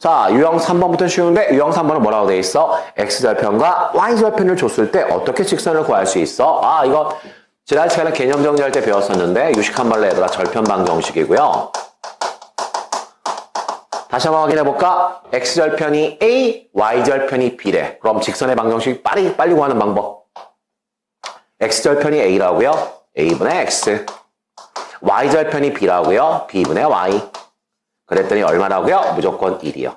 자, 유형 3번부터 쉬운데 유형 3번은 뭐라고 돼 있어? x절편과 y절편을 줬을 때 어떻게 직선을 구할 수 있어? 아, 이거 지난 시간에 개념 정리할 때 배웠었는데 유식한 말로 얘들아 절편방 정식이고요. 다시 한번 확인해 볼까? x절편이 a, y절편이 b래. 그럼 직선의 방정식 빨리 빨리 구하는 방법. x절편이 a라고요. a분의 x. y절편이 b라고요. b분의 y. 그랬더니 얼마라고요? 무조건 1이요.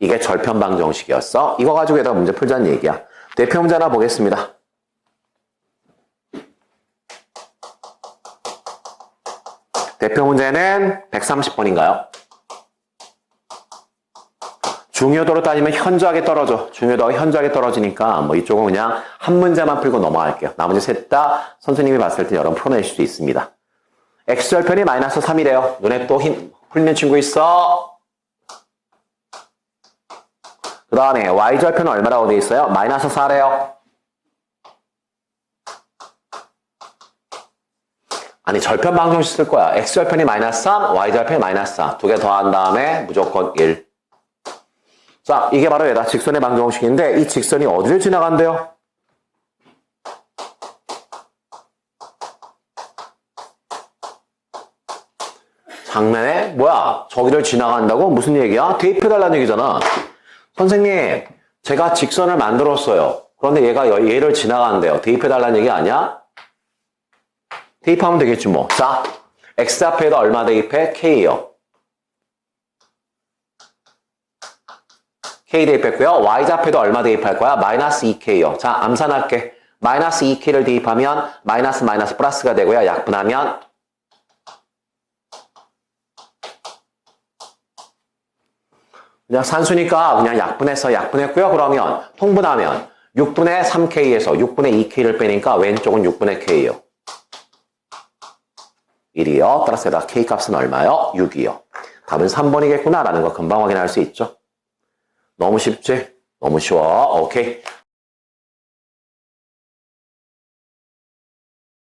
이게 절편 방 정식이었어. 이거 가지고 얘들아 문제 풀자는 얘기야. 대표 문제 하나 보겠습니다. 대표 문제는 130번인가요? 중요도로 따지면 현저하게 떨어져. 중요도가 현저하게 떨어지니까 뭐 이쪽은 그냥 한 문제만 풀고 넘어갈게요. 나머지 셋 다 선생님이 봤을 때 여러분 풀어낼 수도 있습니다. x절편이 마이너스 3이래요. 눈에 또 힘, 풀리는 친구 있어? 그 다음에 y절편은 얼마라고 돼 있어요? 마이너스 4래요. 아니 절편 방정식 쓸 거야. x절편이 마이너스 3, y절편이 마이너스 4. 두 개 더한 다음에 무조건 1. 자, 이게 바로 얘다. 직선의 방정식인데 이 직선이 어디를 지나간대요? 장난해? 뭐야? 저기를 지나간다고? 무슨 얘기야? 대입해달라는 얘기잖아. 선생님, 제가 직선을 만들었어요. 그런데 얘가 여- 얘를 지나간대요. 대입해달라는 얘기 아니야? 대입하면 되겠지 뭐. 자, x 앞에다 얼마 대입해? k요. k 대입했고요. y 좌표에도 얼마 대입할 거야? 마이너스 2k요. 자, 암산할게. 마이너스 2k를 대입하면 마이너스 마이너스 플러스가 되고요. 약분하면 그냥 산수니까 그냥 약분해서 약분했고요. 그러면 통분하면 6분의 3k에서 6분의 2k를 빼니까 왼쪽은 6분의 k요. 1이요. 따라서 여기다 k 값은 얼마요? 6이요. 답은 3번이겠구나 라는 거 금방 확인할 수 있죠. 너무 쉽지? 너무 쉬워. 오케이.